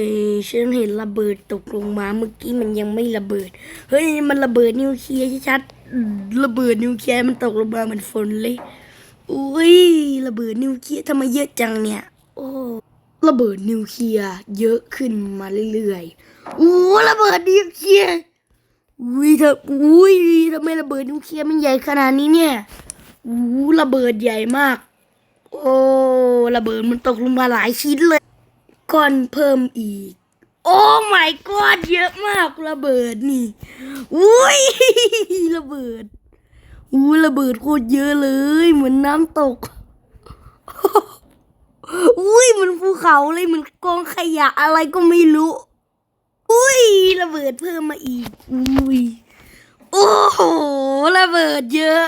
ยฉันเห็นระเบิดตกลงมาเมื่อกี้มันยังไม่ระเบิด เฮ้ยมันระเบิดนิวเคลียร์ชัดๆระเบิดนิวเคลียร์มันตกลงมาเหมันฝนเลยอุ้ยระเบิดนิวเคลียร์ทำไมเยอะจังเนี่ย โอ้ระเบิดนิวเคลียร์เยอะขึ้นมาเรื่อยๆอู้ระเบิดนิวเคลียร์อุ้ยเธออุ้ยทำไมระเบิดนิวเคลียร์มันใหญ่ขนาดนี้เนี่ยอู้ระเบิดใหญ่มาก โอ้ระเบิดมันตกลงมาหลายชิ้นเลย ก้อนเพิ่มอีก โอ้ my god เยอะมากระเบิดนี่อุ้ยระเบิดอู้ระเบิดโคตรเยอะเลย เหมือนน้ำตกอุ้ยเหมันภูเขาเลยเหมือนกองขยะอะไรก็ไม่รู้ อุ้ยระเบิดเพิ่มมาอีก อุ้ยโอ้โหระเบิดเยอะ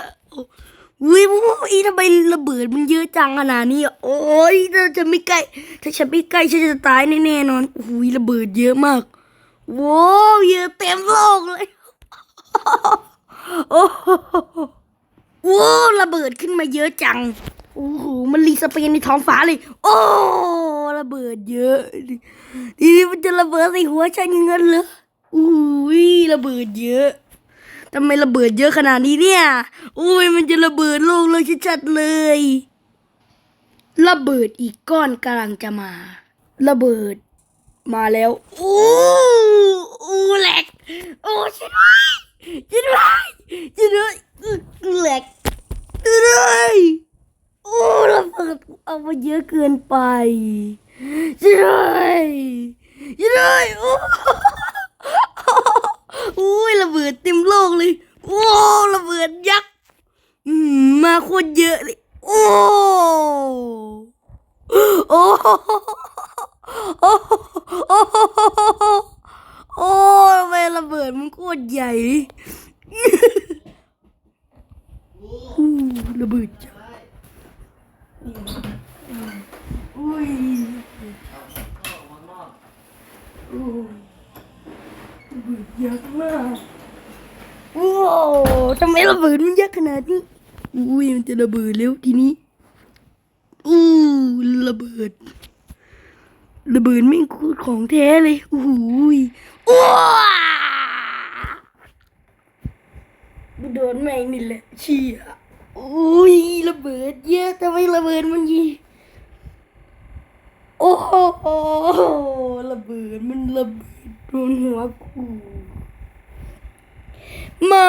อุ้ยอุ้ยทำไมระเบิดมันเยอะจังขนาดนี้อะโอ้ยถ้าจะไม่ใกล้ ถ้าฉันไม่ใกล้ฉันจะตายแน่ๆนอนอุ้ยระเบิดเยอะมากว้าวเยอะเต็มโลกเลยโอ้โหว้าวระเบิดขึ้นมาเยอะจังโอ้โหมันรีสเปนในท้องฟ้าเลย โอ้ระเบิดเยอะทีนี้มันจะระเบิดใส่หัวฉันอยังงั้นเหรออุ้ยระเบิดเยอะ ทำไมระเบิดเยอะขนาดนี้เนี่ย อุ้ยมันจะระเบิดโลกเลยชัดๆเลย ระเบิดอีกก้อนกำลังจะมา ระเบิด มาแล้วอู้อู้แหลกโอ้ช่วยด้วยช่วยด้วยช่วยด้วยอื้อแหลกช่วยด้วยโอ้ระเบิดเอามาเยอะเกินไปช่วยด้วยช่วยด้วยโอ้อุ้ ยระเบิดเต็มโลกเลย โอ้ระเบิดยักษ์มาโคตรเยอะเลย โอ้โอ้โอ้โอ้โอ้ทำไมระเบิดมันโคตรใหญ่อู้ระเบิดจ้ะอุ้ยโอ้ระ เยักมากโอ้ทำไมระเบิดมันยักขนาดนี้อุ้ยมันจะระเบิดแล้วทีนี้อู้ระเบิด ระเบิดไม่คตรของแท้เลยโอ้ยอ้วโดนแม่งนี่แหละเชี่ยโอ้ยระเบิดเยอะทำไมระเบิดมันยีโอ้โหระเบิดมันระเบิด โดนหัวกูไม่